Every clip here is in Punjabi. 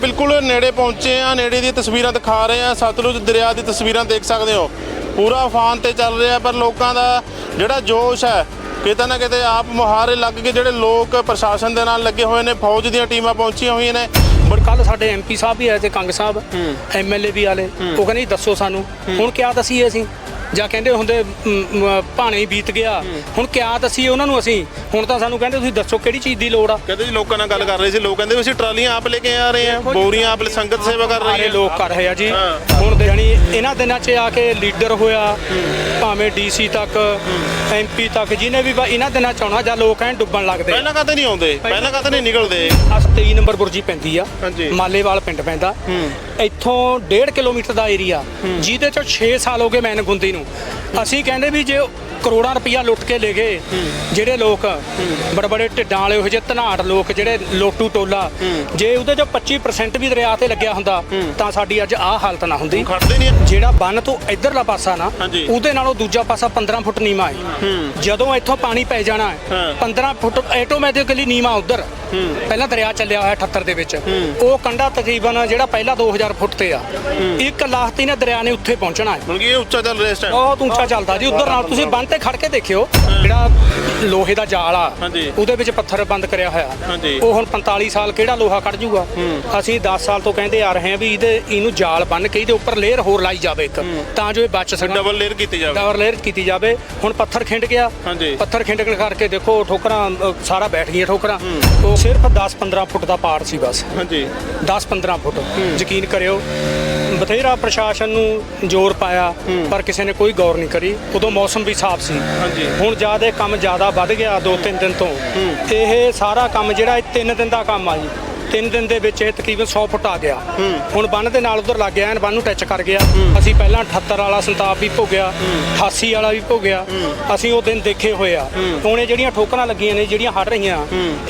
ਬਿਲਕੁਲ ਨੇੜੇ ਪਹੁੰਚੇ ਆ ਨੇੜੇ ਦੀਆਂ ਤਸਵੀਰਾਂ ਦਿਖਾ ਰਹੇ ਆ ਸਤਲੁਜ ਦਰਿਆ ਦੀ ਤਸਵੀਰਾਂ ਦੇਖ ਸਕਦੇ ਹੋ। ਪੂਰਾ ਉਫਾਨ ਤੇ ਚੱਲ ਰਿਹਾ ਪਰ ਲੋਕਾਂ ਦਾ ਜਿਹੜਾ ਜੋਸ਼ ਹੈ ਕਿਤੇ ਨਾ ਕਿਤੇ ਆਪ ਮੁਹਾਰੇ ਲੱਗ ਕੇ ਜਿਹੜੇ ਲੋਕ ਪ੍ਰਸ਼ਾਸਨ ਦੇ ਨਾਲ ਲੱਗੇ ਹੋਏ ਨੇ ਫੌਜ ਦੀਆਂ ਟੀਮਾਂ ਪਹੁੰਚੀਆਂ ਹੋਈਆਂ ਨੇ। ਬਟ ਕੱਲ ਸਾਡੇ ਐਮਪੀ ਸਾਹਿਬ ਵੀ ਆਏ ਤੇ ਕੰਗ ਸਾਹਿਬ ਐਮਐਲਏ ਵੀ ਆਲੇ ਉਹ ਕਹਿੰਦੇ ਦੱਸੋ ਸਾਨੂੰ। ਹੁਣ ਕਿਆ ਦਸੀਏ ਅਸੀਂ? ਜਾਂ ਕਹਿੰਦੇ ਹੁੰਦੇ ਭਾਣੇ ਹੀ ਬੀਤ ਗਿਆ। ਹੁਣ ਕਿਆ ਦਸੀਏ ਉਹਨਾਂ ਨੂੰ ਅਸੀਂ? ਹੁਣ ਤਾਂ ਸਾਨੂੰ ਕਹਿੰਦੇ ਤੁਸੀਂ ਦੱਸੋ ਕਿਹੜੀ ਚੀਜ਼ ਦੀ ਲੋੜ ਆ? ਕਹਿੰਦੇ ਜੀ ਲੋਕਾਂ ਨਾਲ ਗੱਲ ਕਰ ਰਹੇ ਸੀ। ਲੋਕ ਕਹਿੰਦੇ ਅਸੀਂ ਟਰਾਲੀਆਂ ਆਪ ਲੈ ਕੇ ਆ ਰਹੇ ਆ ਬੋਰੀਆਂ ਆਪ ਸੰਗਤ ਸੇਵਾ ਕਰ ਰਹੀ ਹੈ। ਲੋਕ ਕਰ ਰਹੇ ਆ ਜੀ। ਹੁਣ ਜਾਣੀ ਇਹਨਾਂ ਦਿਨਾਂ 'ਚ ਆ ਕੇ ਲੀਡਰ ਹੋਇਆ ਭਾਵੇਂ ਡੀਸੀ ਤੱਕ ਐਮਪੀ ਤੱਕ ਜਿਹਨੇ ਵੀ ਇਹਨਾਂ ਦਿਨਾਂ 'ਚ ਆਉਣਾ ਜਾਂ ਲੋਕ ਐਂ ਡੁੱਬਣ ਲੱਗਦੇ। ਪਹਿਲਾਂ ਕਾਤੇ ਨਹੀਂ ਆਉਂਦੇ। ਪਹਿਲਾਂ ਕਾਤੇ ਨਹੀਂ ਨਿਕਲਦੇ। ਅਸ 23 ਨੰਬਰ ਬੁਰਜੀ ਪੈਂਦੀ ਆ। ਮਾਲੇਵਾਲ ਪਿੰਡ ਪੈਂਦਾ। ਇੱਥੋਂ 1.5 ਕਿਲੋਮੀਟਰ ਦਾ ਏਰੀਆ ਜਿਹਦੇ ਚੋਂ 6 ਸਾਲ ਹੋ ਗਏ ਮੈਨ ਗੁੰਦੀ ਨੂੰ। ਅਸੀਂ ਕਹਿੰਦੇ ਵੀ ਜੇ ਕਰੋੜਾਂ ਰੁਪਈਆ ਲੁੱਟ ਕੇ ਲੈ ਗਏ ਜਿਹੜੇ ਲੋਕ ਬੜੇ ਬੜੇ ਢਿੱਡਾਂ ਵਾਲੇ ਉਹ ਜਿਹੇ ਧਨਾੜ ਲੋਕ ਜਿਹੜੇ ਲੋਟੂ ਟੋਲਾ ਜੇ ਉਹਦੇ ਚੋਂ 25% ਵੀ ਦਰਿਆ ਤੇ ਲੱਗਿਆ ਹੁੰਦਾ ਤਾਂ ਸਾਡੀ ਅੱਜ ਆਹ ਹਾਲਤ ਨਾ ਹੁੰਦੀ। ਜਿਹੜਾ ਬੰਨ ਤੋਂ ਇਧਰਲਾ ਪਾਸਾ ਨਾ। ਉਹਦੇ ਨਾਲੋਂ ਦੂਜਾ ਪਾਸਾ 15 ਫੁੱਟ ਨੀਵਾ ਹੈ। ਜਦੋਂ ਇੱਥੋਂ ਪਾਣੀ ਪੈ ਜਾਣਾ ਹਾਂ। 15 ਫੁੱਟ ਆਟੋਮੈਟਿਕਲੀ ਨੀਵਾ ਉਧਰ। ਪਹਿਲਾਂ ਦਰਿਆ ਚੱਲਿਆ ਹੋਇਆ 78 ਦੇ ਵਿੱਚ। ਉਹ ਕੰਡਾ ਤਕਰੀਬਨ ਜਿਹੜਾ ਪਹਿਲਾਂ 2000 ਫੁੱਟ ਤੇ ਆ। ਇੱਕ ਲਾਖਤੀ ਨੇ ਦਰਿਆ ਨੇ ਉੱਥੇ ਪਹੁੰਚਣਾ ਹੈ। ਕੀ ਇਹ ਉੱਚਾ ਚੱਲ ਰਿਹਾ ਇਸ ਟਾਈਮ ਬਹੁਤ ਉੱਚਾ ਚੱਲਦਾ ਜੀ। ਉਧਰ ਨਾਲ ਤੁਸੀਂ ਬੰਨ ਤੇ ਖੜ ਕੇ ਦੇਖਿਓ ਜਿਹੜਾ ਲੋਹੇ ਦਾ ਜਾਲ ਆ। ਉਹਦੇ ਵਿੱਚ ਪੱਥਰ ਬੰਦ ਕਰਿਆ ਹੋਇਆ। ਉਹ ਹੁਣ 45 ਸਾਲ ਕਿਹੜਾ ਲੋਹਾ ਕੱਢ ਜੂਗਾ? ਅਸੀਂ 10 ਸਾਲ ਤੋਂ ਕਹਿੰਦੇ ਆ ਰਹੇ ਹਾਂ ਵੀ ਇਹਦੇ ਇਹਨੂੰ ਜਾਲ ਬੰਨ ਕੇ ਇਹਦੇ ਉੱਪਰ ਲੇਅਰ ਹੋਰ ਲਾਈ ਜਾਵੇ ਇੱਕ। ਤਾਂ ਜੋ ਇਹ ਬਚ ਸਕਣ ਡਬਲ ਲੇਅਰ ਕੀਤੀ ਜਾਵੇ। ਡਬਲ ਲੇਅਰ ਕੀਤੀ ਜਾਵੇ। ਹੁਣ ਪੱਥਰ ਖਿੰਡ ਗਿਆ। ਪੱਥਰ ਖਿੰਡਣ ਕਰਕੇ ਦੇਖੋ ਠੋਕਰਾਂ ਸਾਰਾ ਬੈਠ ਗਈਆਂ ਠੋਕਰਾਂ। ਉਹ ਸਿਰਫ 10-15 ਫੁੱਟ ਦਾ ਪਾੜ ਸੀ ਬਸ। ਹਾਂਜੀ। 10-15 ਫੁੱਟ। ਯਕੀਨ ਕਰਿਓ ਬਥੇਰਾ ਪ੍ਰਸ਼ਾਸਨ ਨੂੰ ਜ਼ੋਰ ਪਾਇਆ ਪਰ ਕਿਸੇ ਨੇ ਕੋਈ ਗੌਰ ਨਹੀਂ ਕਰੀ। ਉਦੋਂ ਮੌਸਮ ਵੀ ਸਾਫ਼ ਸੀ। ਹਾਂਜੀ। ਹੁਣ ਜ਼ਿਆਦਾ ਕੰਮ ਜ਼ਿਆਦਾ ਵੱਧ ਗਿਆ 2-3 ਦਿਨ ਤੋਂ। ਇਹ ਸਾਰਾ ਕੰਮ ਜਿਹੜਾ ਇਹ 3 ਦਿਨ ਦਾ ਕੰਮ ਆ ਜੀ। 3 ਦਿਨ ਦੇ ਵਿੱਚ ਇਹ ਤਕਰੀਬਨ 100 ਫੁੱਟ ਆ ਗਿਆ। ਹੁਣ ਬੰਨ ਦੇ ਨਾਲ ਉਧਰ ਲੱਗ ਗਿਆ ਐਨ ਬੰਨ ਨੂੰ ਟੱਚ ਕਰ ਗਿਆ। ਅਸੀਂ ਪਹਿਲਾਂ 78 ਵਾਲਾ ਸੰਤਾਪ ਵੀ ਭੋਗਿਆ 88 ਵਾਲਾ ਵੀ ਭੋਗਿਆ। ਅਸੀਂ ਉਹ ਦਿਨ ਦੇਖੇ ਹੋਏ ਆ। ਹੁਣ ਇਹ ਜਿਹੜੀਆਂ ਠੋਕਰਾਂ ਲੱਗੀਆਂ ਨੇ ਜਿਹੜੀਆਂ ਹਟ ਰਹੀਆਂ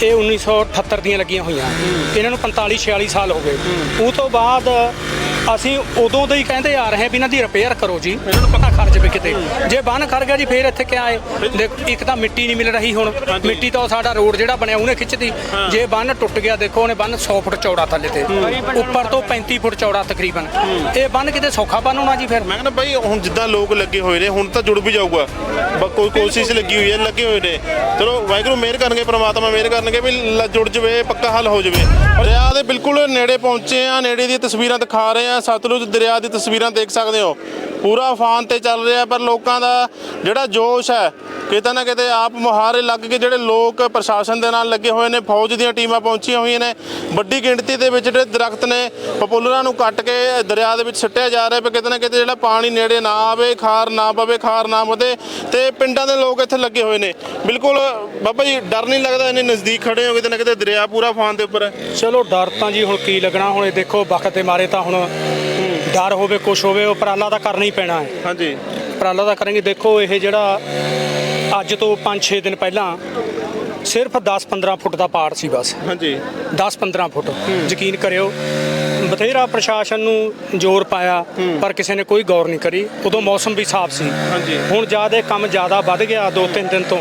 ਇਹ 1978 ਦੀਆਂ ਲੱਗੀਆਂ ਹੋਈਆਂ। ਇਹਨਾਂ ਨੂੰ 45 46 ਸਾਲ ਹੋ ਗਏ। ਉਹ ਤੋਂ ਬਾਅਦ ਅਸੀਂ ਉਦੋਂ ਦੇ ਹੀ ਕਹਿੰਦੇ ਆ ਰਹੇ ਹਾਂ ਵੀ ਇਹਨਾਂ ਦੀ ਰਿਪੇਅਰ ਕਰੋ ਜੀ। ਇਹਨਾਂ ਨੂੰ ਪਤਾ ਖਰਚ ਵੀ ਕਿਤੇ। ਜੇ ਬੰਨ ਖੜ ਗਿਆ ਜੀ ਫੇਰ ਇੱਥੇ ਕਿਆ ਹੈ ਦੇਖ ਇੱਕ ਤਾਂ ਮਿੱਟੀ ਨਹੀਂ ਮਿਲ ਰਹੀ ਹੁਣ। ਮਿੱਟੀ ਤਾਂ ਉਹ ਸਾਡਾ ਰੋਡ ਜਿਹੜਾ ਬਣਿਆ ਉਹਨੇ ਖਿੱਚਦੀ ਜੇ ਬੰਨ ਟੁੱਟ ਗਿਆ ਦੇਖੋ ਉਹਨੇ ਬੰਨ 100 ਫੁੱਟ ਚੌੜਾ ਥੱਲੇ ਤੇ। ਉੱਪਰ ਤੋਂ 35 ਫੁੱਟ ਚੌੜਾ ਤਕਰੀਬਨ। ਇਹ ਬੰਨ ਕਿਤੇ ਸੌਖਾ ਬੰਨ ਹੋਣਾ ਜੀ ਫਿਰ? ਮੈਂ ਕਹਿੰਦਾ ਬਾਈ ਹੁਣ ਜਿੱਦਾਂ ਲੋਕ ਲੱਗੇ ਹੋਏ ਨੇ ਹੁਣ ਤਾਂ ਜੁੜ ਵੀ ਜਾਊਗਾ। ਕੋਈ ਕੋਸ਼ਿਸ਼ ਲੱਗੀ ਹੋਈ ਹੈ ਲੱਗੇ ਹੋਏ ਨੇ। ਚਲੋ ਵਾਹਿਗੁਰੂ ਮਿਹਰ ਕਰਨਗੇ ਪ੍ਰਮਾਤਮਾ ਮਿਹਰ ਕਰਨਗੇ ਵੀ ਜੁੜ ਜਵੇ ਪੱਕਾ ਹੱਲ ਹੋ ਜਵੇ। ਦਰਿਆ ਦੇ ਬਿਲਕੁਲ ਨੇੜੇ ਪਹੁੰਚੇ ਆ ਨੇੜੇ ਦੀਆਂ ਤਸਵੀਰਾਂ ਦਿਖਾ ਰਹੇ ਆ। ਸਤਲੁਜ ਦਰਿਆ ਦੀ ਤਸਵੀਰਾਂ ਦੇਖ ਸਕਦੇ ਹੋ। ਪੂਰਾ ਉਫਾਨ ਤੇ ਚੱਲ ਰਿਹਾ, ਪਰ ਲੋਕਾਂ ਦਾ ਜਿਹੜਾ ਜੋਸ਼ ਹੈ, ਕਿਤੇ ਨਾ ਕਿਤੇ ਆਪ ਮੁਹਾਰੇ ਲੱਗ ਕੇ ਜਿਹੜੇ ਲੋਕ ਪ੍ਰਸ਼ਾਸਨ ਦੇ ਨਾਲ ਲੱਗੇ ਹੋਏ ਨੇ, ਫੌਜ ਦੀਆਂ ਟੀਮਾਂ ਪਹੁੰਚੀਆਂ ਹੋਈਆਂ ਨੇ, ਵੱਡੀ ਗਿਣਤੀ ਦੇ ਵਿੱਚ ਜਿਹੜੇ ਦਰਖਤ ਨੇ, ਪਪੂਲਰਾਂ ਨੂੰ ਕੱਟ ਕੇ ਦਰਿਆ ਦੇ ਵਿੱਚ ਸਿੱਟਿਆ ਜਾ ਰਿਹਾ ਪਰ ਕਿਤੇ ਨਾ ਕਿਤੇ ਜਿਹੜਾ ਪਾਣੀ ਨੇੜੇ ਨਾ ਆਵੇ, ਖਾਰ ਨਾ ਪਵੇ, ਖਾਰ ਨਾ ਵਧੇ, ਤੇ ਪਿੰਡਾਂ ਦੇ ਲੋਕ ਇੱਥੇ ਲੱਗੇ ਹੋਏ ਨੇ। ਬਿਲਕੁਲ, ਬਾਬਾ ਜੀ, ਡਰ ਨਹੀਂ ਲੱਗਦਾ ਇੰਨੇ ਨਜ਼ਦੀਕ ਖੜੇ ਹੋ ਕਿਤੇ ਨਾ ਕਿਤੇ ਦਰਿਆ ਪੂਰਾ ਫਾਨ ਦੇ ਉੱਪਰ ਹੈ। ਚਲੋ, ਡਰ ਤਾਂ ਜੀ ਹੁਣ ਕੀ ਲੱਗਣਾ, ਹੁਣ ਇਹ ਦੇਖੋ ਵਕਤ 'ਤੇ ਮਾਰੇ ਤਾਂ ਹੁਣ ਡਰ ਹੋਵੇ ਕੁਛ ਹੋਵੇ ਉਪਰਾਲਾ ਤਾਂ ਕਰਨਾ ਹੀ ਪੈਣਾ ਹੈ। ਹਾਂਜੀ। ਉਪਰਾਲਾ ਤਾਂ ਕਰਾਂਗੇ। ਦੇਖੋ ਇਹ ਜਿਹੜਾ ਅੱਜ ਤੋਂ 5-6 ਦਿਨ ਪਹਿਲਾਂ ਸਿਰਫ 10-15 ਫੁੱਟ ਦਾ ਪਾੜ ਸੀ ਬਸ। ਹਾਂਜੀ। 10-15 ਫੁੱਟ। ਯਕੀਨ ਕਰਿਓ ਬਥੇਰਾ ਪ੍ਰਸ਼ਾਸਨ ਨੂੰ ਜ਼ੋਰ ਪਾਇਆ ਪਰ ਕਿਸੇ ਨੇ ਕੋਈ ਗੌਰ ਨਹੀਂ ਕਰੀ। ਉਦੋਂ ਮੌਸਮ ਵੀ ਸਾਫ਼ ਸੀ। ਹਾਂਜੀ। ਹੁਣ ਜ਼ਿਆਦਾ ਕੰਮ ਜ਼ਿਆਦਾ ਵੱਧ ਗਿਆ 2-3 ਦਿਨ ਤੋਂ।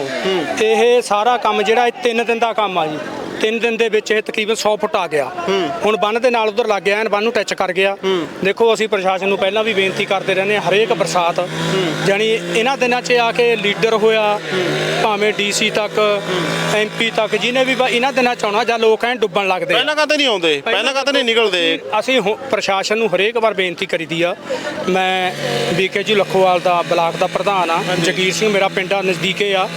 ਇਹ ਸਾਰਾ ਕੰਮ ਜਿਹੜਾ ਇਹ 3 ਦਿਨ ਦਾ ਕੰਮ ਆ ਜੀ। 3 ਦਿਨ ਦੇ ਵਿੱਚ ਇਹ ਤਕਰੀਬਨ 100 ਫੁੱਟ ਆ ਗਿਆ। ਹੁਣ ਬੰਨ ਦੇ ਨਾਲ ਉਧਰ ਲੱਗ ਗਿਆ ਐਨ ਬੰਨ ਨੂੰ ਟੱਚ ਕਰ ਗਿਆ। ਦੇਖੋ ਅਸੀਂ ਪ੍ਰਸ਼ਾਸਨ ਨੂੰ ਪਹਿਲਾਂ ਵੀ ਬੇਨਤੀ ਕਰਦੇ ਰਹਿੰਦੇ ਹਾਂ ਹਰੇਕ ਬਰਸਾਤ। ਜਾਨੀ ਇਹਨਾਂ ਦਿਨਾਂ 'ਚ ਆ ਕੇ ਲੀਡਰ ਹੋਇਆ ਭਾਵੇਂ ਡੀਸੀ ਤੱਕ ਐਮਪੀ ਤੱਕ ਜਿਹਨੇ ਵੀ ਇਹਨਾਂ ਦਿਨਾਂ 'ਚ ਆਉਣਾ ਜਾਂ ਲੋਕ ਐਂ ਡੁੱਬਣ ਲੱਗਦੇ। ਪਹਿਲਾਂ ਕਾਤੇ ਨਹੀਂ ਆਉਂਦੇ? ਪਹਿਲਾਂ ਕਾਤੇ ਨਹੀਂ ਨਿਕਲਦੇ? ਅਸੀਂ ਪ੍ਰਸ਼ਾਸਨ ਨੂੰ ਹਰੇਕ ਵਾਰ ਬੇਨਤੀ ਕਰੀਦੀ ਆ। ਮੈਂ ਬੀਕੇ ਜੀ ਲਖੋਵਾਲ ਦਾ ਬਲਾਕ ਦਾ ਪ੍ਰਧਾਨ ਆ। ਜਗੀਰ ਸਿੰਘ ਮੇਰਾ ਪਿੰਡ ਆ ਨਜ਼ਦੀਕੇ ਆ।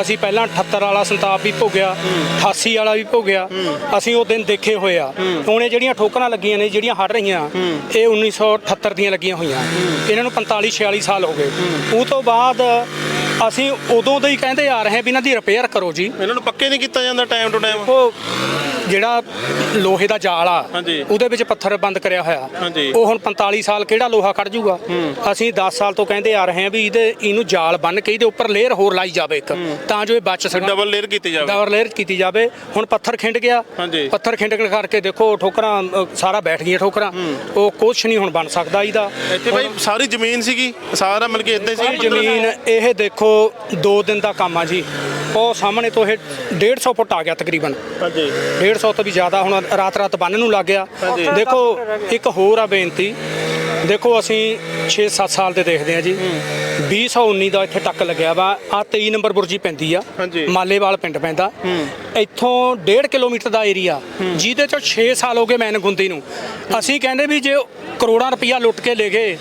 ਅਸੀਂ ਪਹਿਲਾਂ 78 ਵਾਲਾ ਸੰਤਾਪ ਵੀ ਭੋਗਿਆ। 88 ਵਾਲਾ ਵੀ ਭੋਗਿਆ ਅਸੀਂ ਉਹ ਦਿਨ ਦੇਖੇ ਹੋਏ ਆ। ਹੁਣ ਇਹ ਜਿਹੜੀਆਂ ਠੋਕਰਾਂ ਲੱਗੀਆਂ ਨੇ ਜਿਹੜੀਆਂ ਹਟ ਰਹੀਆਂ ਇਹ 1978 ਦੀਆਂ ਲੱਗੀਆਂ ਹੋਈਆਂ। ਇਹਨਾਂ ਨੂੰ 45 46 ਸਾਲ ਹੋ ਗਏ। ਉਹ ਤੋਂ ਬਾਅਦ ਅਸੀਂ ਉਦੋਂ ਦੇ ਹੀ ਕਹਿੰਦੇ ਆ ਰਹੇ ਹਾਂ ਵੀ ਇਹਨਾਂ ਦੀ ਰਿਪੇਅਰ ਕਰੋ ਜੀ। ਇਹਨਾਂ ਨੂੰ ਪੱਕੇ ਨਹੀਂ ਕੀਤਾ ਜਾਂਦਾ ਟਾਈਮ ਟੂ ਟਾਈਮ ਉਹ ਜਿਹੜਾ ਲੋਹੇ ਦਾ ਜਾਲ ਆ। ਉਹਦੇ ਵਿੱਚ ਪੱਥਰ ਬੰਦ ਕਰਿਆ ਹੋਇਆ। ਉਹ ਹੁਣ 45 ਸਾਲ ਕਿਹੜਾ ਲੋਹਾ ਕੱਢ ਜੂਗਾ? ਅਸੀਂ 10 ਸਾਲ ਤੋਂ ਕਹਿੰਦੇ ਆ ਰਹੇ ਹਾਂ ਵੀ ਇਹਦੇ ਇਹਨੂੰ ਜਾਲ ਬੰਨ ਕੇ ਇਹਦੇ ਉੱਪਰ ਲੇਅਰ ਹੋਰ ਲਾਈ ਜਾਵੇ ਇੱਕ। ਤਾਂ ਜੋ ਇਹ ਬਚ ਸਕਣ ਡਬਲ ਲੇਅਰ ਕੀਤੀ ਜਾਵੇ। ਡਬਲ ਲੇਅਰ ਕੀਤੀ ਜਾਵੇ। ਹੁਣ ਪੱਥਰ ਖਿੰਡ ਗਿਆ। ਪੱਥਰ ਖਿੰਡਣ ਕਰਕੇ ਦੇਖੋ ਠੋਕਰਾਂ ਸਾਰਾ ਬੈਠ ਗਈਆਂ ਠੋਕਰਾਂ। ਉਹ ਕੁਛ ਨਹੀਂ ਹੁਣ ਬਣ ਸਕਦਾ ਇਹਦਾ। ਇੱਥੇ ਬਾਈ ਸਾਰੀ ਜ਼ਮੀਨ ਸੀਗੀ। ਸਾਰਾ ਮਿਲ ਕੇ ਇਦਾਂ ਸੀ। ਜ਼ਮੀਨ ਇਹ ਦੇਖੋ 2 ਦਿਨ ਦਾ ਕੰਮ ਆ ਜੀ। ਉਹ ਸਾਹਮਣੇ ਤੋਂ ਇਹ 150 ਫੁੱਟ ਆ ਗਿਆ ਤਕਰੀਬਨ। ਹਾਂਜੀ। 150 150 ਤੋਂ ਵੀ ਜ਼ਿਆਦਾ ਹੁਣ ਰਾਤ ਰਾਤ ਬੰਨ ਨੂੰ ਲੱਗ ਗਿਆ। ਦੇਖੋ ਇੱਕ ਹੋਰ ਆ ਬੇਨਤੀ ਦੇਖੋ ਅਸੀਂ 6-7 ਸਾਲ ਦੇ ਦੇਖਦੇ ਆ ਜੀ। 2019 ਦਾ ਇੱਥੇ ਟੱਕ ਲੱਗਿਆ ਵਾ। ਆ 23 ਨੰਬਰ ਬੁਰਜੀ ਪੈਂਦੀ ਆ। ਮਾਲੇਵਾਲ ਪਿੰਡ ਪੈਂਦਾ। ਇੱਥੋਂ 1.5 ਕਿਲੋਮੀਟਰ ਦਾ ਏਰੀਆ। ਜਿਹਦੇ ਚੋਂ 6 ਸਾਲ ਹੋ ਗਏ ਮੈਨ ਗੁੰਦੀ ਨੂੰ। ਅਸੀਂ ਕਹਿੰਦੇ ਵੀ ਜੇ ਕਰੋੜਾਂ ਰੁਪਈਆ ਲੁੱਟ ਕੇ ਲੈ ਗਏ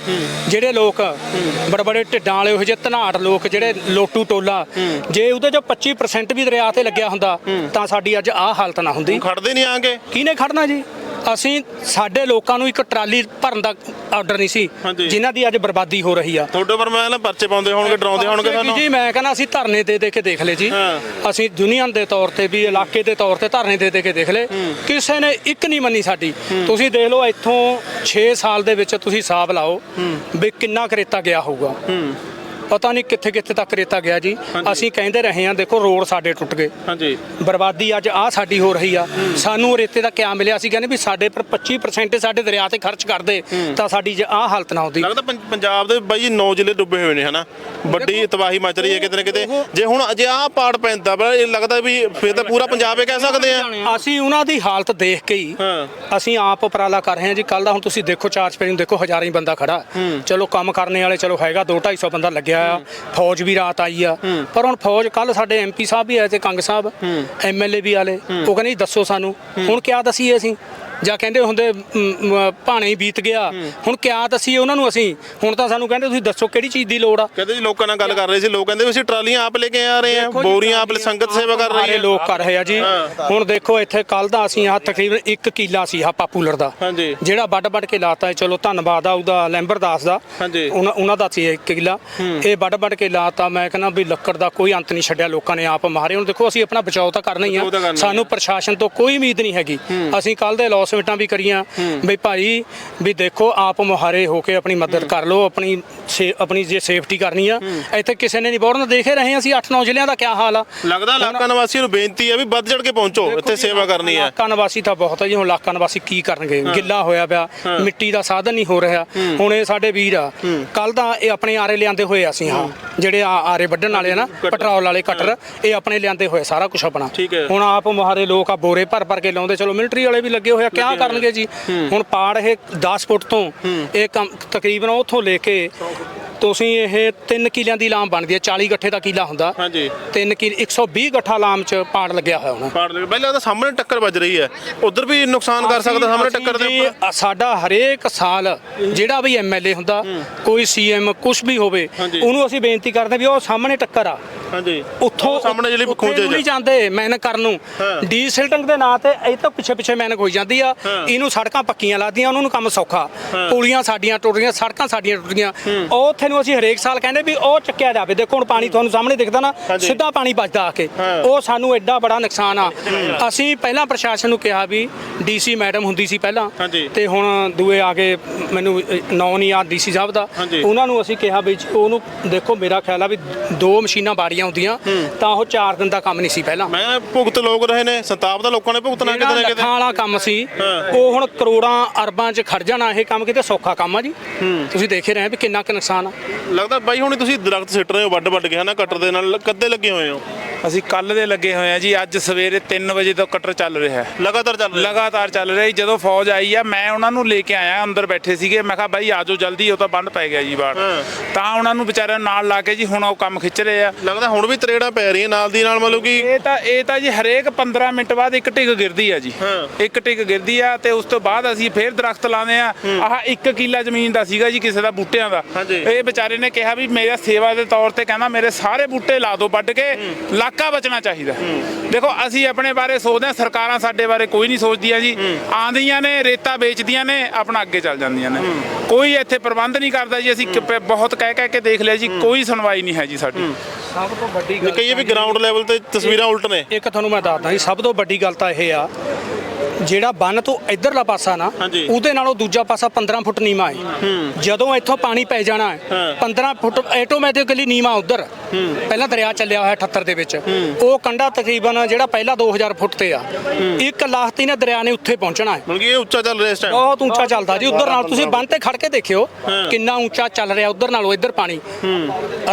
ਜਿਹੜੇ ਲੋਕ ਬੜੇ ਬੜੇ ਢਿੱਡਾਂ ਵਾਲੇ ਉਹ ਜਿਹੇ ਧਨਾੜ ਲੋਕ ਜਿਹੜੇ ਲੋਟੂ ਟੋਲਾ ਜੇ ਉਹਦੇ ਚੋਂ 25% ਵੀ ਦਰਿਆ ਤੇ ਲੱਗਿਆ ਹੁੰਦਾ ਤਾਂ ਸਾਡੀ ਅੱਜ ਆਹ ਹਾਲਤ ਨਾ ਹੁੰਦੀ। ਖੜਦੇ ਨਹੀਂ ਆਂਗੇ ਕਿਹਨੇ ਖੜਨਾ ਜੀ? ਅਸੀਂ ਸਾਡੇ ਲੋਕਾਂ ਨੂੰ ਇੱਕ ਟਰਾਲੀ ਭਰਨ ਦਾ ਆਰਡਰ ਨਹੀਂ ਸੀ ਹਾਂਜੀ। ਜਿਨ੍ਹਾਂ ਦੀ ਅੱਜ ਬਰਬਾਦੀ ਹੋ ਰਹੀ ਆ। ਤੁਹਾਡੇ ਪਰ ਮੈਂ ਨਾ ਪਰਚੇ ਪਾਉਂਦੇ ਹੋਣਗੇ ਡਰਾਉਂਦੇ ਹੋਣਗੇ ਤੁਹਾਨੂੰ? ਜੀ ਮੈਂ ਕਹਿੰਦਾ ਅਸੀਂ ਧਰਨੇ ਦੇ ਦੇ ਕੇ ਦੇਖ ਲਏ ਜੀ। ਹਾਂ। ਅਸੀਂ ਯੂਨੀਅਨ ਦੇ ਤੌਰ ਤੇ ਵੀ ਇਲਾਕੇ ਦੇ ਤੌਰ ਤੇ ਧਰਨੇ ਦੇ ਦੇ ਕੇ ਦੇਖ ਲਏ। ਕਿਸੇ ਨੇ ਇੱਕ ਨਹੀਂ ਮੰਨੀ ਸਾਡੀ। ਤੁਸੀਂ ਦੇਖ ਲਓ ਇੱਥੋਂ 6 ਸਾਲ ਦੇ ਵਿੱਚ ਤੁਸੀਂ ਹਿਸਾਬ ਲਾਓ ਵੀ ਕਿੰਨਾ ਕਰੇਤਾ ਗਿਆ ਹੋਊਗਾ। ਪਤਾ ਨਹੀਂ ਕਿੱਥੇ ਕਿੱਥੇ ਤੱਕ ਰੇਤਾ ਗਿਆ ਜੀ। ਅਸੀਂ ਕਹਿੰਦੇ ਰਹੇ ਹਾਂ ਦੇਖੋ ਰੋਡ ਸਾਡੇ ਟੁੱਟ ਗਏ। ਹਾਂਜੀ। ਬਰਬਾਦੀ ਅੱਜ ਆ ਸਾਡੀ ਹੋ ਰਹੀ ਆ। ਸਾਨੂੰ ਰੇਤੇ ਦਾ ਕਿਆ ਮਿਲਿਆ? ਸੀ ਕਹਿੰਦੇ ਵੀ ਸਾਡੇ ਪਰ 25% ਸਾਡੇ ਦਰਿਆ ਤੇ ਖਰਚ ਕਰਦੇ ਤਾਂ ਸਾਡੀ ਆ ਹਾਲਤ ਨਾ ਹੁੰਦੀ। ਲੱਗਦਾ ਪੰ- ਪੰਜਾਬ ਦੇ ਬਾਈ ਨੌ ਜ਼ਿਲ੍ਹੇ ਡੁੱਬੇ ਹੋਏ ਨੇ ਹਨਾ? ਵੱਡੀ ਤਬਾਹੀ ਮਚ ਰਹੀ ਹੈ ਕਿਤੇ ਨਾ ਕਿਤੇ। ਜੇ ਹੁਣ ਅਜੇ ਆਹ ਪਾੜ ਪੈਂਦਾ ਵਾ ਇਹ ਲੱਗਦਾ ਵੀ ਫਿਰ ਤਾਂ ਪੂਰਾ ਪੰਜਾਬ ਇਹ ਕਹਿ ਸਕਦੇ ਆ। ਅਸੀਂ ਉਹਨਾਂ ਦੀ ਹਾਲਤ ਦੇਖ ਕੇ ਹੀ ਹਾਂ। ਅਸੀਂ ਆਪ ਉਪਰਾਲਾ ਕਰ ਰਹੇ ਹਾਂ ਜੀ। ਕੱਲ ਦਾ ਹੁਣ ਤੁਸੀਂ ਦੇਖੋ ਚਾਰ ਚਪੇਰੇ ਨੂੰ ਦੇਖੋ ਹਜ਼ਾਰਾਂ ਹੀ ਬੰਦਾ ਖੜਾ। ਚਲੋ ਕੰਮ ਕਰਨੇ ਵਾਲੇ ਚਲੋ ਹੈਗਾ 2 250 ਬੰਦਾ ਲੱਗਿਆ। ਆ ਫੌਜ ਵੀ ਰਾਤ ਆਈ ਆ। ਪਰ ਹੁਣ ਫੌਜ ਕੱਲ ਸਾਡੇ ਐਮਪੀ ਸਾਹਿਬ ਵੀ ਆਏ ਤੇ ਕੰਗ ਸਾਹਿਬ ਐਮਐਲਏ ਵੀ ਆਲੇ ਉਹ ਕਹਿੰਦੇ ਦੱਸੋ ਸਾਨੂੰ। ਹੁਣ ਕਿਆ ਦਸੀਏ ਅਸੀਂ? ਜਾਂ ਕਹਿੰਦੇ ਹੁੰਦੇ ਭਾਣੇ ਹੀ ਬੀਤ ਗਿਆ। ਹੁਣ ਕਿਆ ਦਸੀਏ ਉਹਨਾਂ ਨੂੰ ਅਸੀਂ? ਹੁਣ ਤਾਂ ਸਾਨੂੰ ਕਹਿੰਦੇ ਤੁਸੀਂ ਦੱਸੋ ਕਿਹੜੀ ਚੀਜ਼ ਦੀ ਲੋੜ ਆ? ਕਹਿੰਦੇ ਜੀ ਲੋਕਾਂ ਨਾਲ ਗੱਲ ਕਰ ਰਹੇ ਸੀ ਲੋਕ ਕਹਿੰਦੇ ਅਸੀਂ ਟਰਾਲੀਆਂ ਆਪ ਲੈ ਕੇ ਆ ਰਹੇ ਆ ਬੋਰੀਆਂ ਆਪ ਸੰਗਤ ਸੇਵਾ ਕਰ ਰਹੀ ਹੈ ਲੋਕ ਕਰ ਰਹੇ ਆ ਜੀ। ਹੁਣ ਦੇਖੋ ਇੱਥੇ ਕੱਲ ਦਾ ਅਸੀਂ ਆ ਤਕਰੀਬਨ 1 ਕਿੱਲਾ ਸੀ ਆ ਪਾਪੂਲਰ ਦਾ। ਜਿਹੜਾ ਵੱਡ ਵੱਡ ਕੇ ਲਾਤਾ ਚਲੋ ਧੰਨਵਾਦ ਆ ਉਹਦਾ ਲੈਂਬਰਦਾਸ ਦਾ। ਹਾਂਜੀ। ਉਹਨਾਂ ਦਾ ਸੀ ਇੱਕ ਕਿੱਲਾ। ਇਹ ਵੱਡ ਵੱਡ ਕੇ ਲਾਤਾ ਮੈਂ ਕਹਿੰਦਾ ਵੀ ਲੱਕੜ ਦਾ ਕੋਈ ਅੰਤ ਨਹੀਂ ਛੱਡਿਆ ਲੋਕਾਂ ਨੇ ਆਪ ਮਾਰੇ। ਹੁਣ ਦੇਖੋ ਅਸੀਂ ਆਪਣਾ ਬਚਾਓ ਤਾਂ ਕਰਨਾ ਹੀ ਆ। ਸਾਨੂੰ ਪ੍ਰਸ਼ਾਸਨ ਤੋਂ ਕੋਈ ਉਮੀਦ ਨਹੀਂ ਹੈਗੀ। ਅਸੀਂ ਕੱਲ ਦੇ ਲੌਸਮੈਂਟਾਂ ਵੀ ਕਰੀਆਂ। ਵੀ ਭਾਈ ਵੀ ਦੇਖੋ ਆਪ ਮੁਹਾਰੇ ਹੋ ਕੇ ਆਪਣੀ ਮਦਦ ਕਰ ਲਓ ਆਪਣੀ ਸੇ- ਆਪਣੀ ਜੇ ਸੇਫਟੀ ਕਰਨੀ ਆ। ਇੱਥੇ ਕਿਸੇ ਨੇ ਨਹੀਂ ਬੋੜਨ। ਦੇਖੇ ਰਹੇ ਹਾਂ ਅਸੀਂ 8-9 ਜ਼ਿਲ੍ਹਿਆਂ ਦਾ ਕਿਆ ਹਾਲ ਆ। ਲੱਗਦਾ ਇਲਾਕਾ ਨਿਵਾਸੀਆਂ ਨੂੰ ਬੇਨਤੀ ਹੈ ਵੀ ਵੱਧ ਚੜ ਕੇ ਪਹੁੰਚੋ। ਇੱਥੇ ਸੇਵਾ ਕਰਨੀ ਹੈ ਇਲਾਕਾ ਨਿਵਾਸੀ ਤਾਂ ਬਹੁਤ ਹੈ ਜੀ। ਹੁਣ ਇਲਾਕਾ ਨਿਵਾਸੀ ਕੀ ਕਰਨਗੇ? ਗਿੱਲਾ ਹੋਇਆ ਪਿਆ। ਮਿੱਟੀ ਦਾ ਸਾਧਨ ਨਹੀਂ ਹੋ ਰਿਹਾ। ਹੁਣ ਇਹ ਸਾਡੇ ਵੀਰ ਆ। ਕੱਲ ਤਾਂ ਇਹ ਆਪਣੇ ਆਰੇ ਲਿਆਂਦੇ ਹੋਏ ਆ ਅਸੀਂ ਹਾਂ। ਜਿਹੜੇ ਆ- ਆਰੇ ਵੱਢਣ ਵਾਲੇ ਆ ਨਾ ਪੈਟਰੋਲ ਵਾਲੇ ਕਟਰ ਇਹ ਆਪਣੇ ਲਿਆਂਦੇ ਹੋਏ ਸਾਰਾ ਕੁਝ ਆਪਣਾ। ਠੀਕ ਹੈ। ਹੁਣ ਆਪ ਮੁਹਾਰੇ ਲੋਕ ਆ ਬੋਰੇ ਭਰ ਭਰ ਕੇ ਲਾਉਂਦੇ। ਚਲੋ ਮਿਲਟਰੀ ਵਾਲੇ ਵੀ ਲੱਗੇ ਹੋਏ ਆ। ਕਿਆ ਕਰਨਗੇ ਜੀ? ਹੁਣ ਪਾੜ ਇਹ 10 ਫੁੱਟ ਤੋਂ ਇਹ ਤਕਰੀਬਨ ਉੱਥੋਂ ਲੈ ਕੇ ਤੁਸੀਂ ਇਹ 3 ਕਿਲਿਆਂ ਦੀ ਲਾਮ ਬਣਦੀ ਹੈ 40 ਗੱਠੇ ਦਾ ਕਿਲਾ ਹੁੰਦਾ। ਹਾਂਜੀ। 3 ਕਿਲ 120 ਗੱਠਾ ਲਾਮ ਚ ਪਾੜ ਲੱਗਿਆ ਹੋਇਆ ਹੁਣ। ਪਾੜ ਦੇ ਪਹਿਲਾਂ ਤਾਂ ਸਾਹਮਣੇ ਟੱਕਰ ਵੱਜ ਰਹੀ ਹੈ। ਉਧਰ ਵੀ ਨੁਕਸਾਨ ਕਰ ਸਕਦਾ ਸਾਹਮਣੇ ਟੱਕਰ ਦੇ ਉੱਪਰ। ਸਾਡਾ ਹਰੇਕ ਸਾਲ ਜਿਹੜਾ ਵੀ ਐਮਐਲਏ ਹੁੰਦਾ ਕੋਈ ਸੀਐਮ ਕੁਝ ਵੀ ਹੋਵੇ। ਉਹਨੂੰ ਅਸੀਂ ਬੇਨਤੀ ਕਰਦੇ ਵੀ ਉਹ ਸਾਹਮਣੇ ਟੱਕਰ ਆ। ਹਾਂਜੀ। ਉੱਥੋਂ ਉਹ ਸਾਹਮਣੇ ਜਿਹੜੀ ਉੱਥੇ ਖੂੰਜੇ ਨੂੰ ਨਹੀਂ ਚ ਜਾਂਦੇ ਮਿਹਨਤ ਕਰਨ ਨੂੰ। ਹਾਂ। ਡੀਸਲਟਿੰਗ ਦੇ ਨਾਂ ਤੇ ਇਹ ਤਾਂ ਪਿੱਛੇ ਪਿੱਛੇ ਮਿਹਨਤ ਹੋਈ ਜਾਂਦੀ ਆ। ਹਾਂ। ਇਹਨੂੰ ਸੜਕਾਂ ਪੱਕੀਆਂ ਲਾਦੀਆਂ ਉਹਨਾਂ ਨੂੰ ਕੰਮ ਸੌਖਾ। ਪੁਲੀਆਂ ਸਾਡੀਆਂ ਟੁੱਟ ਗਈਆਂ ਸੜਕਾਂ ਸਾਡੀਆਂ ਟੁੱਟ ਗਈਆਂ ਉਹ ਉੱਥੇ ਨੂੰ ਅਸੀਂ ਹਰੇਕ ਸਾਲ ਕਹਿੰਦੇ ਵੀ ਉਹ ਚੱਕਿਆ ਜਾਵੇ। ਦੇਖੋ ਹੁਣ ਪਾਣੀ ਤੁਹਾਨੂੰ ਸਾਹਮਣੇ ਦਿਖਦਾ ਨਾ ਹਾਂਜੀ। ਸਿੱਧਾ ਪਾਣੀ ਵੱਜਦਾ ਆ ਕੇ। ਉਹ ਸਾਨੂੰ ਐਡਾ ਬੜਾ ਨੁਕਸਾਨ ਆ। ਅਸੀਂ ਪਹਿਲਾਂ ਪ੍ਰਸ਼ਾਸਨ ਨੂੰ ਕਿਹਾ ਵੀ ਡੀਸੀ ਮੈਡਮ ਹੁੰਦੀ ਸੀ ਪਹਿਲਾਂ। ਤੇ ਹੁਣ ਦੂਏ ਆ ਕੇ ਮੈਨੂੰ ਨਾਂ ਨਹੀਂ ਆ ਡੀਸੀ ਸਾਹਿਬ ਦਾ। ਉਹਨਾਂ ਨੂੰ ਅਸੀਂ ਕਿਹਾ ਵੀ ਉਹਨੂੰ ਦੇਖੋ ਮੇਰਾ ਖਿਆਲ ਆ ਵੀ ਦੋ ਮਸ਼ੀਨਾਂ ਬਾੜੀਆਂ ਹੁੰਦੀਆਂ ਤਾਂ ਉਹ 4 ਦਿਨ ਦਾ ਕੰਮ ਨਹੀਂ ਸੀ ਪਹਿਲਾਂ। ਮੈਂ ਭੁਗਤ ਲੋਕ ਰਹੇ ਨੇ ਸੰਤਾਪ ਦਾ ਲੋਕਾਂ ਨੇ ਭੁਗਤਣਾ ਕਿਤੇ ਨਾ ਕਿਤੇ। ਵਾਲਾ ਕੰਮ ਸੀ। ਉਹ ਹੁਣ ਕਰੋੜਾਂ ਅਰਬਾਂ 'ਚ ਖੜ ਜਾਣਾ ਇਹ ਕੰਮ ਕਿਤੇ ਸੌਖਾ ਕੰਮ ਆ ਜੀ। ਤੁਸੀਂ ਦੇਖ ਰਹੇ ਹੋ ਵੀ ਕਿੰਨਾ ਕੁ ਨੁਕਸਾਨ ਆ। ਲੱਗਦਾ ਬਾਈ ਹੁਣ ਤੁਸੀਂ ਦਰਖਤ ਸਿੱਟ ਰਹੇ ਹੋ ਵੱਡ ਵੱਡ ਕੇ ਹਨਾ ਕਟਰ ਦੇ ਨਾਲ ਕੱਦੇ ਲੱਗੇ ਹੋਏ ਹੋ। ਅਸੀਂ ਕੱਲ ਦੇ ਲੱਗੇ ਹੋਏ ਆ ਜੀ ਅੱਜ ਸਵੇਰੇ 3 ਵਜੇ ਤੋਂ ਕਟਰ ਚੱਲ ਰਿਹਾ ਹੈ। ਲਗਾਤਾਰ ਚੱਲ ਰਿਹਾ। ਲਗਾਤਾਰ ਚੱਲ ਰਿਹਾ ਜੀ ਜਦੋਂ ਫੌਜ ਆਈ ਆ ਮੈਂ ਉਹਨਾਂ ਨੂੰ ਲੈ ਕੇ ਆਇਆ ਅੰਦਰ ਬੈਠੇ ਸੀਗੇ। ਮੈਂ ਕਿਹਾ ਬਾਈ ਆਜੋ ਜਲਦੀ ਉਹ ਤਾਂ ਬੰਦ ਪੈ ਗਿਆ ਜੀ ਬਾੜ। ਤਾਂ ਉਹਨਾਂ ਨੂੰ ਵਿਚਾਰਿਆਂ ਨਾਲ ਲਾ ਕੇ ਜੀ ਹੁਣ ਉਹ ਕੰਮ ਖਿੱਚ ਰਹੇ ਆ। ਲੱਗਦਾ ਹੁਣ ਵੀ ਤਰੇੜਾਂ ਪੈ ਰਹੀਆਂ ਨਾਲ ਦੀ ਨਾਲ ਮਤਲਬ ਕਿ ਇਹ ਤਾਂ ਇਹ ਤਾਂ ਜੀ ਹਰੇਕ 15 ਮਿੰਟ ਬਾਅਦ ਇੱਕ ਟਿਕ ਗਿਰਦੀ ਆ ਜੀ। ਹਾਂ। ਇੱਕ ਟਿਕ ਗਿਰਦੀ ਆ ਤੇ ਉਸ ਤੋਂ ਬਾਅਦ ਅਸੀਂ ਫੇਰ ਦਰਖਤ ਲਾਉਂਦੇ ਆ। ਆਹ ਇੱਕ ਕਿੱਲਾ ਜ਼ਮੀਨ ਦਾ ਸੀਗਾ ਜੀ ਕਿਸੇ ਦਾ ਬੂਟਿਆਂ ਦਾ। ਹਾਂਜੀ। ਇਹ ਵਿਚਾਰੇ ਨੇ ਕਿਹਾ ਵੀ ਮੇਰਾ ਸੇਵਾ ਦੇ ਤੌਰ ਤੇ ਕਹਿੰਦਾ ਮੇਰੇ ਸਾਰੇ ਬੂਟੇ ਲਾ ਦਿਓ ਵੱਢ ਕੇ ਇਲਾਕਾ ਬਚਣਾ ਚਾਹੀਦਾ। ਦੇਖੋ ਅਸੀਂ ਆਪਣੇ ਬਾਰੇ ਸੋਚਦੇ ਆ ਸਰਕਾਰਾਂ ਸਾਡੇ ਬਾਰੇ ਕੋਈ ਨਹੀਂ ਸੋਚਦੀਆਂ ਜੀ। ਆਂਦੀਆਂ ਨੇ ਰੇਤਾ ਵੇਚਦੀਆਂ ਨੇ ਆਪਣਾ ਅੱਗੇ ਚੱਲ ਜਾਂਦੀਆਂ ਨੇ। ਕੋਈ ਇੱਥੇ ਪ੍ਰਬੰਧ ਨਹੀਂ ਕਰਦਾ ਜੀ ਅਸੀਂ ਕਿ- ਬਹੁਤ ਕਹਿ ਕਹਿ ਕੇ ਦੇਖ ਲਿਆ ਜੀ ਕੋਈ ਸੁਣਵਾਈ ਨਹੀਂ ਹੈ ਜੀ ਸਾਡੀ। ਸਭ ਤੋਂ ਵੱਡੀ ਕਹੀਏ ਵੀ ਗਰਾਊਂਡ ਲੈਵਲ ਤੇ ਤਸਵੀਰਾਂ ਉਲਟ ਨੇ। ਇੱਕ ਤੁਹਾਨੂੰ ਮੈਂ ਦੱਸਦਾ ਜੀ ਸਭ ਤੋਂ ਵੱਡੀ ਗੱਲ ਤਾਂ ਇਹ ਆ ਜਿਹੜਾ ਬੰਨ ਤੋਂ ਇਧਰਲਾ ਪਾਸਾ ਨਾ ਹਾਂਜੀ। ਉਹਦੇ ਨਾਲੋਂ ਦੂਜਾ ਪਾਸਾ 15 ਫੁੱਟ ਨੀਵਾ ਹੈ। ਜਦੋਂ ਇੱਥੋਂ ਪਾਣੀ ਪੈ ਜਾਣਾ ਹੈ ਹਾਂ। 15 ਫੁੱਟ ਆਟੋਮੈਟਿਕਲੀ ਨੀਵਾ ਉਧਰ। ਪਹਿਲਾਂ ਦਰਿਆ ਚੱਲਿਆ ਹੋਇਆ 78 ਦੇ ਵਿੱਚ। ਉਹ ਕੰਡਾ ਤਕਰੀਬਨ ਜਿਹੜਾ ਪਹਿਲਾਂ 2000 ਫੁੱਟ ਤੇ ਆ। ਇੱਕ ਲਾਖਤੀ ਨੇ ਦਰਿਆ ਨੇ ਉੱਥੇ ਪਹੁੰਚਣਾ ਹੈ। ਮਤਲਬ ਇਹ ਉੱਚਾ ਚੱਲ ਰਿਹਾ ਇਸ ਟਾਈਮ ਬਹੁਤ ਉੱਚਾ ਚੱਲਦਾ ਜੀ। ਉਧਰ ਨਾਲ ਤੁਸੀਂ ਬੰਨ ਤੇ ਖੜ ਕੇ ਦੇਖਿਓ ਕਿੰਨਾ ਉੱਚਾ ਚੱਲ ਰਿਹਾ ਉਧਰ ਨਾਲੋਂ ਇੱਧਰ ਪਾਣੀ।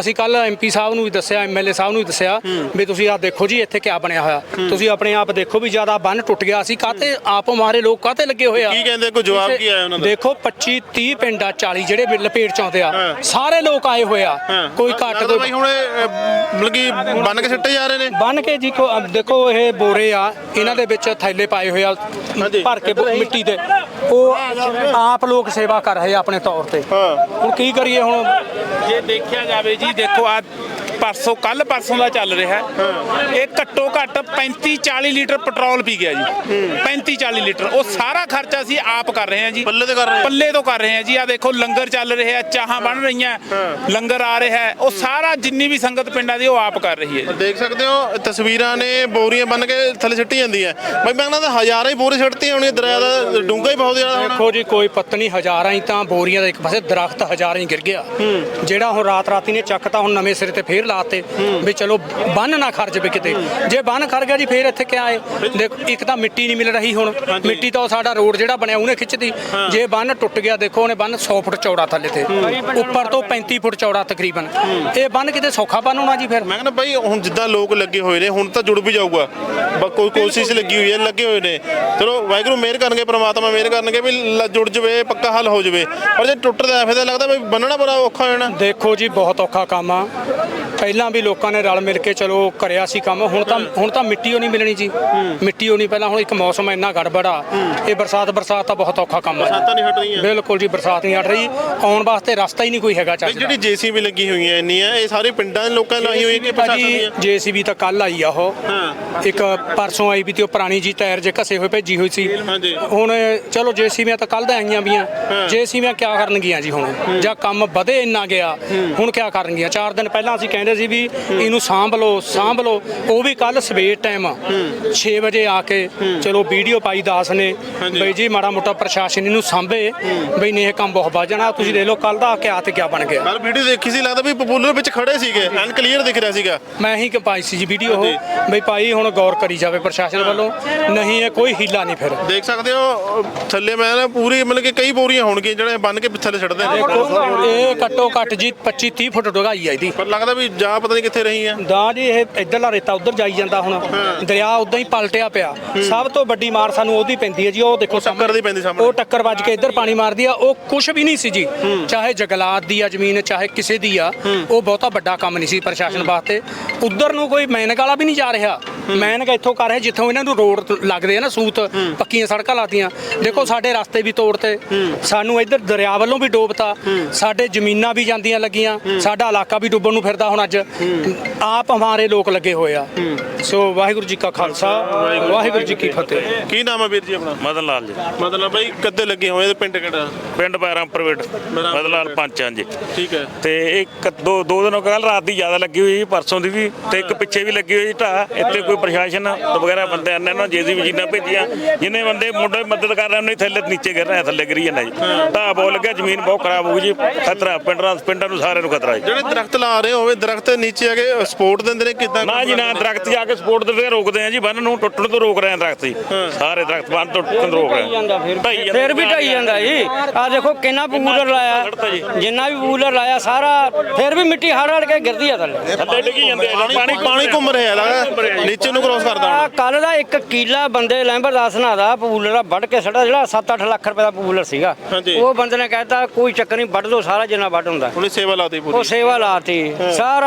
ਅਸੀਂ ਕੱਲ ਐਮਪੀ ਸਾਹਿਬ ਨੂੰ ਵੀ ਦੱਸਿਆ ਐਮਐਲਏ ਸਾਹਿਬ ਨੂੰ ਵੀ ਦੱਸਿਆ ਵੀ ਤੁਸੀਂ ਆਹ ਦੇਖੋ ਜੀ ਇੱਥੇ ਕਿਆ ਬਣਿਆ ਹੋਇਆ। ਤੁਸੀਂ ਆਪਣੇ ਆਪ ਦੇਖੋ ਵੀ ਜ਼ਿਆਦਾ ਬੰਨ ਟੁੱਟ ਗਿਆ। ਸੀ ਕਾਤੇ ਆਪ ਮਾਰੇ ਲੋਕ ਕਾਤੇ ਲੱਗੇ ਹੋਏ ਆ? ਕੀ ਕਹਿੰਦੇ ਕੋਈ ਜਵਾਬ ਕੀ ਆਇਆ ਉਹਨਾਂ ਦਾ? ਦੇਖੋ 25 30 ਪਿੰਡ ਆ 40 ਜਿਹੜੇ ਲਪੇਟ ਚ ਆਉਂਦੇ ਆ। ਸਾਰੇ ਲੋਕ ਆਏ ਹੋਏ ਆ। ਕੋਈ ਘੱਟ ਕੋਈ ਹੁਣ ਇਹ, ਅਹ, ਮਤਲਬ ਕਿ ਬੰਨ ਕੇ ਸਿੱਟੇ ਜਾ ਰਹੇ ਨੇ? ਬੰਨ ਕੇ ਜੀ ਕੋ ਦੇਖੋ ਇਹ ਬੋਰੇ ਆ ਇਹਨਾਂ ਦੇ ਵਿੱਚ ਥੈਲੇ ਪਾਏ ਹੋਏ ਆ। ਭਰ ਕੇ ਮਿੱਟੀ ਦੇ। ਉਹ ਆਪ ਲੋਕ ਸੇਵਾ ਕਰ ਰਹੇ ਆ ਆਪਣੇ ਤੌਰ ਤੇ। ਹਾਂ। ਹੁਣ ਕੀ ਕਰੀਏ ਹੁਣ? ਜੇ ਦੇਖਿਆ ਜਾਵੇ ਜੀ ਦੇਖੋ ਆ ਪਰਸੋਂ ਕੱਲ ਪਰਸੋਂ ਦਾ ਚੱਲ ਰਿਹਾ। ਹੈ। ਇਹ ਘੱਟੋ ਘੱਟ 35 40 ਲੀਟਰ ਪੈਟਰੋਲ ਪੀ ਗਿਆ ਜੀ। 35 40 ਲੀਟਰ। ਉਹ ਸਾਰਾ ਖਰਚਾ ਅਸੀਂ ਆਪ ਕਰ ਰਹੇ ਹਾਂ ਜੀ। ਪੱਲੇ ਤੇ ਕਰ ਰਹੇ ਆ? ਪੱਲੇ ਤੋਂ ਕਰ ਰਹੇ ਹਾਂ ਜੀ। ਆ ਦੇਖੋ ਲੰਗਰ ਚੱਲ ਰਿਹਾ ਚਾਹਾਂ ਬਣ ਰਹੀਆਂ। ਲੰਗਰ ਆ ਰਿਹਾ। ਹੈ ਉਹ ਸਾਰਾ ਜਿੰਨੀ ਵੀ ਸੰਗਤ ਪਿੰਡਾਂ ਦੀ ਉਹ ਆਪ ਕਰ ਰਹੀ ਹੈ। ਦੇਖ ਸਕਦੇ ਹੋ ਤਸਵੀਰਾਂ ਨੇ ਬੋਰੀਆਂ ਬੰਨ ਕੇ ਥੱਲੇ ਸਿੱਟੀ ਜਾਂਦੀਆਂ। ਬਾਈ ਮੈਂ ਕਹਿੰਦਾ ਤਾਂ ਹਜ਼ਾਰਾਂ ਹੀ ਬੋਰੇ ਸਿੱਟਤੀਆਂ ਹੋਣੀਆਂ ਦਰਿਆ ਦਾ ਡੂੰਘਾ ਹੀ ਬਹੁਤ ਜ਼ਿਆਦਾ ਹੋਣਾ। ਦੇਖੋ ਜੀ ਕੋਈ ਪਤਨੀ ਹਜ਼ਾਰਾਂ ਹੀ ਤਾਂ ਬੋਰੀਆਂ ਦਾ ਇੱਕ ਪਾਸੇ ਦਰਖਤ ਹਜ਼ਾਰਾਂ ਹੀ ਗਿਰ ਗਿਆ। ਜਿਹੜਾ ਹੁਣ ਰਾਤ ਰਾਤੀ ਨੇ ਚੱਕਤਾ ਹੁਣ ਨਵੇਂ ਸਿਰੇ ਤੇ ਫੇਰ ਲਾਤੇ ਵੀ ਚਲੋ ਬੰਨ ਨਾ ਖਰਜ ਵੀ ਕਿਤੇ। ਜੇ ਬੰਨ ਖਰ ਗਿਆ ਜੀ ਫੇਰ ਇੱਥੇ ਕਿਆ ਹੈ ਦੇਖੋ ਇੱਕ ਤਾਂ ਮਿੱਟੀ ਨਹੀਂ ਮਿਲ ਰਹੀ ਹੁਣ। ਮਿੱਟੀ ਤਾਂ ਉਹ ਸਾਡਾ ਰੋਡ ਜਿਹੜਾ ਬਣਿਆ ਉਹਨੇ ਖਿੱਚਦੀ ਜੇ ਬੰਨ ਟੁੱਟ ਗਿਆ ਦੇਖੋ ਉਹਨੇ ਬੰਨ 100 ਫੁੱਟ ਚੌੜਾ ਥੱਲੇ ਤੇ। ਉੱਪਰ ਤੋਂ 35 ਫੁੱਟ ਚੌੜਾ ਤਕਰੀਬਨ। ਇਹ ਬੰਨ ਕਿਤੇ ਸੌਖਾ ਬੰਨ ਹੋਣਾ ਜੀ ਫਿਰ? ਮੈਂ ਕਹਿੰਦਾ ਬਾਈ ਹੁਣ ਜਿੱਦਾਂ ਲੋਕ ਲੱਗੇ ਹੋਏ ਨੇ ਹੁਣ ਤਾਂ ਜੁੜ ਵੀ ਜਾਊਗਾ। ਕੋਈ ਕੋਸ਼ਿਸ਼ ਲੱਗੀ ਹੋਈ ਹੈ ਲੱਗੇ ਹੋਏ ਨੇ। ਚਲੋ ਵਾਹਿਗੁਰੂ ਮਿਹਰ ਕਰਨਗੇ ਪ੍ਰਮਾਤਮਾ ਮਿਹਰ ਕਰਨਗੇ ਵੀ ਜੁੜ ਜਵੇ ਪੱਕਾ ਹੱਲ ਹੋ ਜਵੇ। ਪਰ ਜੇ ਟੁੱਟਦਾ ਫਿਰ ਤਾਂ ਲੱਗਦਾ ਵੀ ਬੰਨਣਾ ਬੜਾ ਔਖਾ ਹੋ ਜਾਣਾ। ਦੇਖੋ ਜੀ ਬਹੁਤ ਔਖਾ ਕੰਮ ਆ। ਪਹਿਲਾਂ ਵੀ ਲੋਕਾਂ ਨੇ ਰਲ ਮਿਲ ਕੇ ਚਲੋ ਕਰਿਆ ਸੀ ਕੰਮ ਹੁਣ ਤਾਂ ਹੁਣ ਤਾਂ ਮਿੱਟੀ ਓ ਨਹੀਂ ਮਿਲਣੀ ਜੀ। ਮਿੱਟੀ ਓ ਨਹੀਂ ਪਹਿਲਾਂ ਹੁਣ ਇੱਕ ਮੌਸਮ ਇੰਨਾ ਗੜਬੜ ਇਹ ਬਰਸਾਤ ਬਰਸਾਤ ਤਾਂ ਬਹੁਤ ਔਖਾ ਕੰਮ ਆ ਬਰਸਾਤਾਂ ਨਹੀਂ ਹਟ ਰਹੀਆਂ। ਬਿਲਕੁਲ ਜੀ ਬਰਸਾਤ ਨਹੀਂ ਹਟ ਰਹੀ। ਆਉਣ ਵਾਸਤੇ ਰਸਤਾ ਹੀ ਨਹੀਂ ਕੋਈ ਹੈਗਾ ਚੱਜ ਜਿਹੜੀ ਜੀਸੀਬੀ ਲੱਗੀ ਹੋਈਆਂ ਇੰਨੀਆਂ ਇਹ ਸਾਰੇ ਪਿੰਡਾਂ ਦੇ ਲੋਕਾਂ ਲਾਈ ਹੋਈ ਕਿ ਪ੍ਰਸ਼ਾਸਨ ਦੀਆਂ? ਜੀਸੀਬੀ ਤਾਂ ਕੱਲ ਆਈ ਆ ਉਹ। ਹਾਂ। ਇੱਕ ਪਰਸੋਂ ਆਈ ਵੀ ਤੇ ਉਹ ਪੁਰਾਣੀ ਜੀ ਟਾਇਰ ਜੇ ਘਸੇ ਹੋਏ ਭੇਜੀ ਹੋਈ ਸੀ। ਹੁਣ ਚਲੋ ਜੇਸੀਬੀਆਂ ਤਾਂ ਕੱਲ ਦਾ ਆਈਆਂ ਵੀਆਂ ਜੇਸੀਬੀਆਂ ਕਿਆ ਕਰਨਗੀਆਂ ਜੀ ਹੁਣ? ਜਾਂ ਕੰਮ ਵਧੇ ਇੰਨਾ ਗਿਆ ਹੁਣ ਕਿਆ ਕਰਨਗੀਆਂ? ਚਾਰ ਦਿਨ ਪਹਿਲਾਂ ਅਸੀਂ ਕਹਿੰਦੇ ਸੀ ਵੀ ਇਹਨੂੰ ਸਾਂਭ ਲਓ ਸਾਂਭ ਲਓ। ਉਹ ਵੀ ਕੱਲ ਸਵੇਰ ਟਾਈਮ 6 ਵਜੇ ਆ ਕੇ ਚਲੋ ਵੀਡੀਓ ਪਾਈ ਦਾਸ ਨੇ ਬਈ ਜੀ ਮਾੜਾ ਮੋਟਾ ਪ੍ਰਸ਼ਾਸਨ ਇਹਨੂੰ ਸਾਂਭੇ। ਬਈ ਨੇ ਇਹ ਕੰਮ ਬਹੁਤ ਵੱਧ ਜਾਣਾ। ਤੁਸੀਂ ਦੇਖ ਲਓ ਕੱਲ ਦਾ ਆ ਕੇ ਆ ਤੇ ਕਿਆ ਬਣ ਗਿਆ। ਕੱਲ ਵੀਡੀਓ ਦੇਖੀ ਸੀ ਲੱਗਦਾ ਵੀ ਪਪੂਲਰ ਵਿੱਚ ਖੜੇ ਸੀਗੇ ਐਨ ਕਲੀਅਰ ਦਿਖ ਰਿਹਾ ਸੀਗਾ। ਮੈਂ ਹੀ ਕਿ ਪਾਈ ਸੀ ਜੀ ਵੀਡੀਓ ਉਹ। ਬਈ ਭਾਈ ਹੁਣ ਗੌਰ ਕਰੀ ਜਾਵੇ ਪ੍ਰਸ਼ਾਸਨ ਵੱਲੋਂ। ਨਹੀਂ ਇਹ ਕੋਈ ਹੀਲਾ ਨਹੀਂ ਫਿਰ। ਦੇਖ ਸਕਦੇ ਹੋ ਥੱਲੇ ਮੈਂ ਨਾ ਪੂਰੀ ਮਤਲਬ ਕਿ ਕਈ ਬੋਰੀਆਂ ਹੋਣਗੀਆਂ ਜਿਹੜੇ ਬੰਨ ਕੇ ਥੱਲੇ ਛੱਡਦੇ ਨੇ। ਇਹ ਘੱਟੋ ਘੱਟ ਜੀ 25 30 ਫੁੱਟ ਡੁਗਾਈ ਆ ਇਹਦੀ। ਪਰ ਲੱਗਦਾ ਵੀ ਜਾ ਪਤਾ ਨਹੀਂ ਕਿੱਥੇ ਰਹੀ ਆ। ਦਾ ਜੀ ਇਹ ਇੱਧਰਲਾ ਰੇਤਾ ਉੱਧਰ ਜਾਈ ਜਾਂਦਾ ਹੁਣ। ਦਰਿਆ ਉਦਾਂ ਹੀ ਪਲਟਿਆ ਪਿਆ। ਸਭ ਤੋਂ ਵੱਡੀ ਮਾਰ ਸਾਨੂੰ ਉਹਦੀ ਪੈਂਦੀ ਹੈ ਜੀ ਉਹ ਦੇਖੋ ਟੱਕਰ ਦੀ ਪੈਂਦੀ ਸਾਹਮਣੇ। ਉਹ ਟੱਕਰ ਵੱਜ ਕੇ ਇੱਧਰ ਪਾਣੀ ਮਾਰਦੀ ਆ ਉਹ ਕੁਝ ਵੀ ਨਹੀਂ ਸੀ ਜੀ। ਚਾਹੇ ਜੰਗਲਾਤ ਦੀ ਆ ਜ਼ਮੀਨ ਚਾਹੇ ਕਿਸੇ ਦੀ ਆ ਉਹ ਬਹੁਤਾ ਵੱਡਾ ਕੰਮ ਨਹੀਂ ਸੀ ਪ੍ਰਸ਼ਾਸਨ ਵਾਸਤੇ। ਉਧਰ ਨੂੰ ਕੋਈ ਮੈਨਕ ਵਾਲਾ ਵੀ ਨਹੀਂ ਜਾ ਰਿਹਾ। ਮੈਨਕ ਇੱਥੋਂ ਕਰ ਰਿਹਾ ਜਿੱਥੋਂ ਇਹਨਾਂ ਨੂੰ ਰੋਡ ਲੱਗਦੇ ਆ ਨਾ ਸੂਤ ਪੱਕੀਆਂ ਸੜਕਾਂ ਲਾਤੀਆਂ। ਦੇਖੋ ਸਾਡੇ ਰਸਤੇ ਵੀ ਤੋੜਤੇ। ਸਾਨੂੰ ਇੱਧਰ ਦਰਿਆ ਵੱਲੋਂ ਵੀ ਡੋਬਤਾ। ਸਾਡੇ ਜ਼ਮੀਨਾਂ ਵੀ ਜਾਂਦੀਆਂ ਲੱਗੀਆਂ। ਸਾਡਾ ਇਲਾਕਾ ਵੀ ਡੁੱਬਣ ਨੂੰ ਫਿਰਦਾ ਹੁਣ। ਅੱਜ ਆਪ ਹਮਾਰੇ ਲੋਕ ਲੱਗੇ ਹੋਏ ਆ। ਸੋ ਵਾਹਿਗੁਰੂ ਜੀ ਕਾ ਖਾਲਸਾ ਵਾਹਿਗੁਰੂ ਜੀ ਕੀ ਫਤਿਹ। ਕੀ ਨਾਮ ਹੈ ਵੀਰ ਜੀ ਆਪਣਾ? ਮਦਨ ਲਾਲ ਜੀ। ਮਤਲਬ ਬਈ ਕੱਦੇ ਲੱਗੇ ਹੋਏ ਤੇ ਪਿੰਡ ਕਿਹੜਾ? ਪਿੰਡ ਬੈਰਾਮਪੁਰ ਮਦਨ ਲਾਲ ਪੰਚ ਹਾਂ ਜੀ ਠੀਕ ਹੈ। ਤੇ ਇੱਕ ਦੋ ਦੋ ਦਿਨ ਕੱਲ ਰਾਤ ਦੀ ਜ਼ਿਆਦਾ ਲੱਗੀ ਹੋਈ ਸੀ, ਪਰਸੋਂ ਦੀ ਵੀ ਤੇ ਇੱਕ ਪਿੱਛੇ ਵੀ ਲੱਗੀ ਹੋਈ ਢਾ ਇੱਥੇ ਕੋਈ ਪ੍ਰਸ਼ਾਸਨ ਵਗੈਰਾ ਬੰਦੇ ਆਨੇ ਉਹਨਾਂ ਜੇਸੀ ਮਸ਼ੀਨਾਂ ਭੇਜੀਆਂ ਜਿੰਨੇ ਬੰਦੇ ਮੁੰਡੇ ਮਦਦ ਕਰ ਰਹੇ ਉਹਨਾਂ ਥੱਲੇ ਨੀਚੇ ਗਿਰ ਰਹੇ ਥੱਲੇ ਗਿਰੀ ਜਾਂਦਾ ਜੀ। ਢਾ ਬਹੁਤ ਲੱਗਿਆ ਜ਼ਮੀਨ ਬਹੁਤ ਖਰਾਬ ਹੋ ਗਈ ਜੀ ਖਤਰਾ ਪਿੰਡਾਂ ਪਿੰਡਾਂ ਨੂੰ ਸਾਰਿਆਂ ਨੂੰ ਖਤਰਾ ਜੀ। ਜਿਹੜੇ ਦਰਖਤ ਲਾ ਰਹੇ ਹੋਵੇ ਦਰਖਤ ਨੀਚੇ ਆ ਕੇ ਸਪੋਰਟ ਦਿੰਦੇ ਨੇ ਕਿਦਾਂ ਨਾ ਜੀ ਨਾ ਦਰਖਤ ਜਾ ਕੇ ਸਪੋਰਟ ਦੇ ਰੋਕਦੇ ਆ ਜੀ ਬੰਨ ਨੂੰ ਟੁੱਟਣ ਤੋਂ ਰੋਕ ਰਹੇ ਆ ਦਰਖਤ ਜੀ। ਸਾਰੇ ਦਰਖਤ ਬੰਨ ਤੋਂ ਟੁੱਟਣ ਤੋਂ ਰੋਕ ਰਹੇ ਆ। ਜਾਂਦਾ ਫਿਰ। ਵੀ ਢਾਈ ਜਾਂਦਾ ਜੀ। ਆ ਦੇਖੋ ਕਿੰਨਾ ਪੂਲਰ ਲਾਇਆ। ਜਿੰਨਾ ਵੀ ਪੂਲਰ ਲਾਇਆ ਸਾਰਾ ਫਿਰ ਵੀ ਮਿੱਟੀ ਹੜ ਹੜ ਕੇ ਗਿਰਦੀ ਆ ਥੱਲੇ। ਥੱਲੇ ਡਿੱਗੀ ਜਾਂਦੇ। ਪਾਣੀ ਪਾਣੀ ਘੁੰਮ ਰਿਹਾ। ਲੱਗਦਾ ਨੀਚੇ ਨੂੰ ਕ੍ਰੋਸ ਕਰਦਾ ਕੱਲ ਦਾ ਇੱਕ ਕੀਲਾ ਬੰਦੇ ਲੈਂਬਰਦਾਸ ਨਾਲ ਦਾ ਪੂਲਰ ਵੱਢ ਕੇ ਸੜਾ ਜਿਹੜਾ 7-8 ਲੱਖ ਰੁਪਏ ਦਾ ਪੂਲਰ ਸੀਗਾ। ਉਹ ਬੰਦੇ ਨੇ ਕਹਿਤਾ ਕੋਈ ਚੱਕਰ ਨਹੀਂ ਵੱਢ ਦੋ ਸਾਰਾ ਜਿੰਨਾ ਵੱਢ ਹੁੰਦਾ। ਉਹਨੇ ਸੇਵਾ ਲਾਤੀ ਉਹ ਪੂਰੀ ਸੇਵਾ ਲਾਤੀ। ਸਾਰਾ